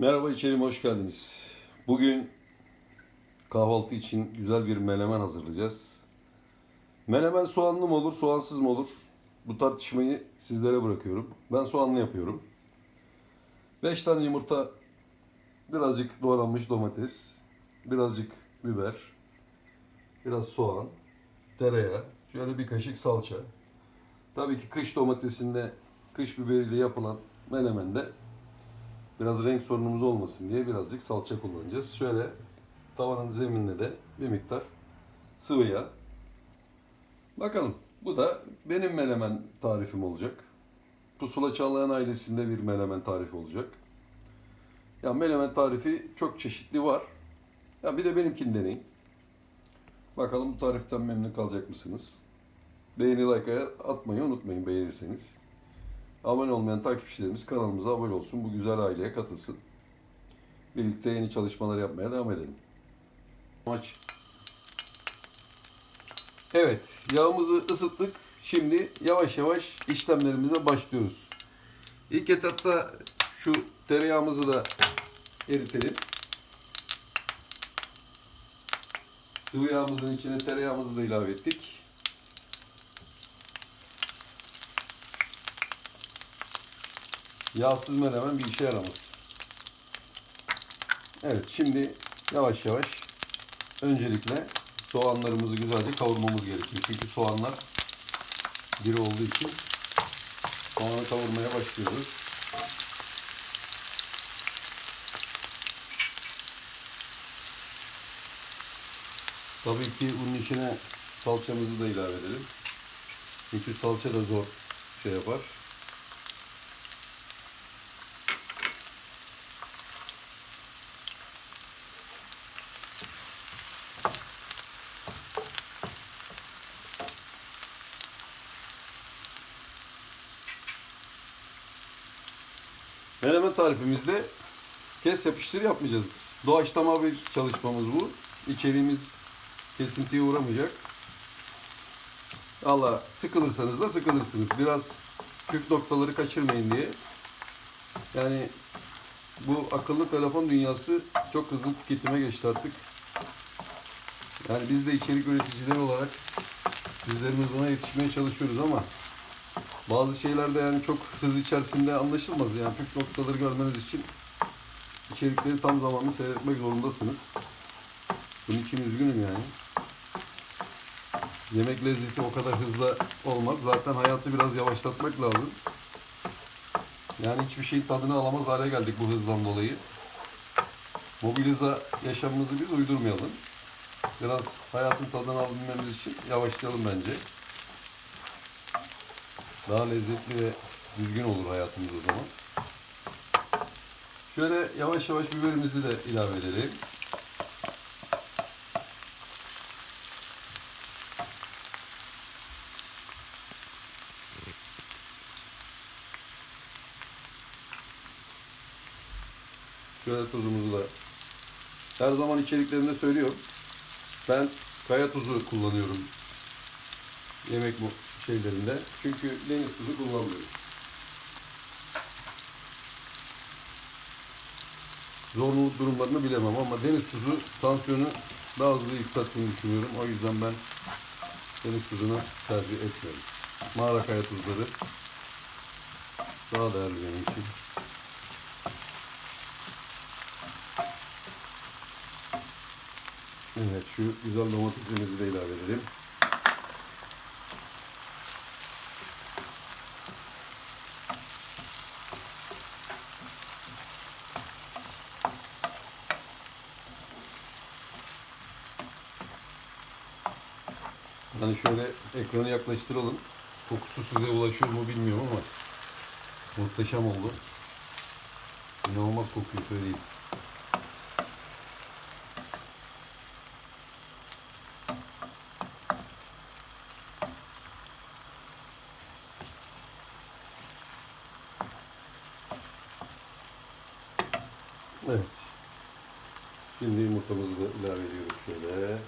Merhaba içerim hoş geldiniz. Bugün kahvaltı için güzel bir menemen hazırlayacağız. Menemen soğanlı mı olur, soğansız mı olur? Bu tartışmayı sizlere bırakıyorum. Ben soğanlı yapıyorum. 5 tane yumurta, birazcık doğranmış domates, birazcık biber, biraz soğan, tereyağı, şöyle bir kaşık salça. Tabii ki kış domatesinde, kış biberiyle yapılan menemende biraz renk sorunumuz olmasın diye birazcık salça kullanacağız. Şöyle tavanın zeminine de bir miktar sıvı yağ. Bakalım. Bu da benim menemen tarifim olacak. Pusula Çağlayan ailesinde bir menemen tarifi olacak. Ya menemen tarifi çok çeşitli var. Ya bir de benimkini deneyin. Bakalım bu tariften memnun kalacak mısınız? Beğeni like'a atmayı unutmayın beğenirseniz. Abone olmayan takipçilerimiz kanalımıza abone olsun. Bu güzel aileye katılsın. Birlikte yeni çalışmalar yapmaya devam edelim. Maç. Evet, yağımızı ısıttık. Şimdi yavaş yavaş işlemlerimize başlıyoruz. İlk etapta şu tereyağımızı da eritelim. Sıvı yağımızın içine tereyağımızı da ilave ettik. Yağsız menemen bir işe yaramaz. Evet şimdi yavaş yavaş öncelikle soğanlarımızı güzelce kavurmamız gerekiyor. Çünkü soğanlar diri olduğu için soğanı kavurmaya başlıyoruz. Tabii ki bunun içine salçamızı da ilave edelim. Çünkü salça da zor şey yapar. Menemen tarifimizde kes yapıştır yapmayacağız. Doğaçlama bir çalışmamız bu. İçeriğimiz kesintiye uğramayacak. Allah sıkılırsanız da sıkılırsınız. Biraz püf noktaları kaçırmayın diye. Yani bu akıllı telefon dünyası çok hızlı tüketime geçti artık. Yani biz de içerik üreticileri olarak sizlerin hızına yetişmeye çalışıyoruz ama bazı şeyler de yani çok hız içerisinde anlaşılmaz. Yani püf noktaları görmeniz için içerikleri tam zamanlı seyretmek zorundasınız. Bunun için üzgünüm yani. Yemek lezzeti o kadar hızlı olmaz. Zaten hayatı biraz yavaşlatmak lazım. Yani hiçbir şeyin tadını alamaz hale geldik bu hızdan dolayı. Mobiliza yaşamımızı biz uydurmayalım. Biraz hayatın tadını alabilmemiz için yavaşlayalım bence. Daha lezzetli ve düzgün olur hayatımız o zaman. Şöyle yavaş yavaş biberimizi de ilave edelim. Şöyle tuzumuzu da her zaman içeriklerinde söylüyorum. Ben kaya tuzu kullanıyorum yemek bu şeylerinde. Çünkü deniz tuzu kullanmıyorum. Zorunluluk durumlarını bilemem ama deniz tuzu tansiyonu daha hızlı yükselttiğini düşünüyorum. O yüzden ben deniz tuzunu tercih etmiyorum. Mağara kaya tuzları daha değerli benim için. Evet şu güzel domatesimizi de ilave edelim. Hani şöyle ekranı yaklaştıralım. Kokusu size ulaşıyor mu bilmiyorum ama muhteşem oldu. İnanılmaz kokuyor söyleyeyim. Evet. Şimdi yumurtamızı da ilave ediyoruz şöyle.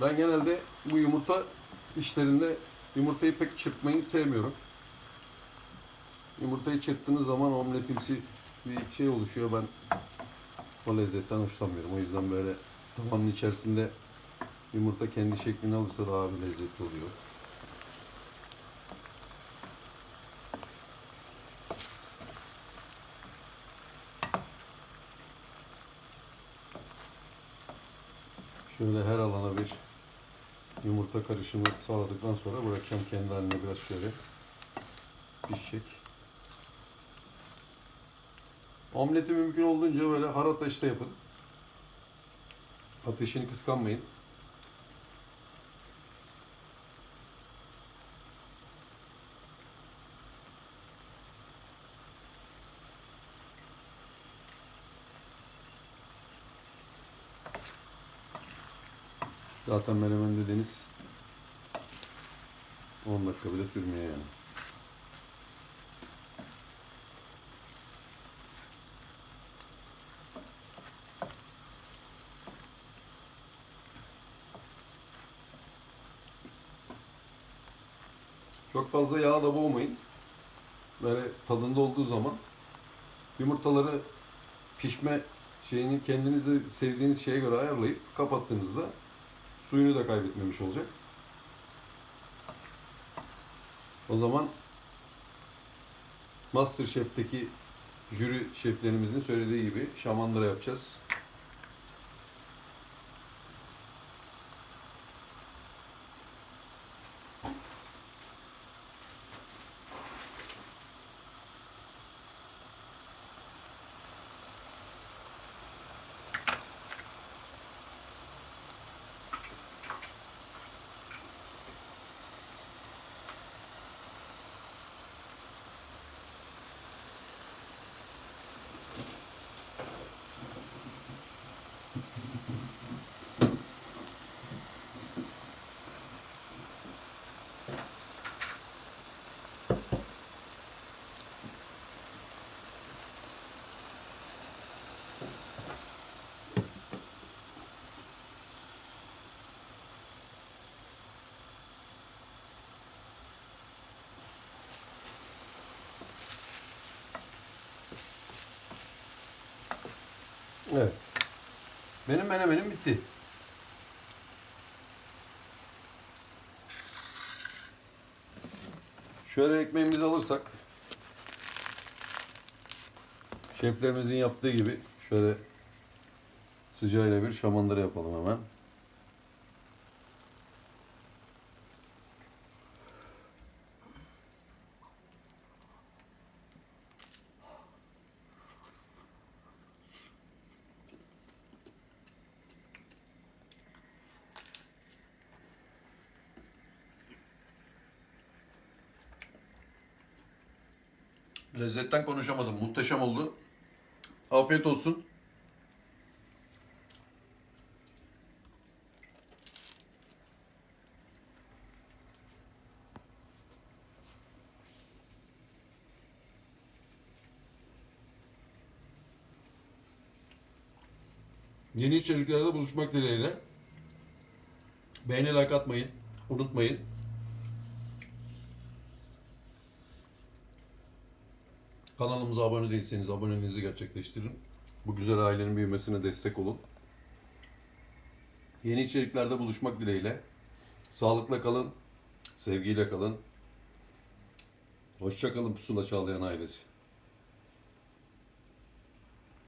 Ben genelde bu yumurta işlerinde yumurtayı pek çırpmayı sevmiyorum. Yumurtayı çırptığınız zaman omletimsi bir şey oluşuyor. Ben o lezzetten hoşlanmıyorum. O yüzden böyle tavanın içerisinde yumurta kendi şeklini alırsa daha bir lezzetli oluyor. Şöyle her alana bir yumurta karışımı sağladıktan sonra bırakacağım kendi haline biraz şöyle pişecek. Omleti mümkün olduğunca böyle har ateşte yapın. Ateşini kıskanmayın. Zaten menemen dediğiniz 10 dakika bile sürmüyor yani. Çok fazla yağ da boğmayın. Böyle tadında olduğu zaman yumurtaları pişme şeyini kendinizi sevdiğiniz şeye göre ayarlayıp kapattığınızda suyunu da kaybetmemiş olacak. O zaman Masterchef'teki jüri şeflerimizin söylediği gibi şamandıra yapacağız. Evet. Benim menemenim bitti. Şöyle ekmeğimizi alırsak şeflerimizin yaptığı gibi şöyle sıcağıyla bir şamandıra yapalım hemen. Lezzetten konuşamadım. Muhteşem oldu. Afiyet olsun. Yeni içeriklerde buluşmak dileğiyle. Beğeni like atmayın. Unutmayın. Kanalımıza abone değilseniz aboneliğinizi gerçekleştirin. Bu güzel ailenin büyümesine destek olun. Yeni içeriklerde buluşmak dileğiyle. Sağlıkla kalın, sevgiyle kalın. Hoşça kalın Pusula Çağlayan ailesi.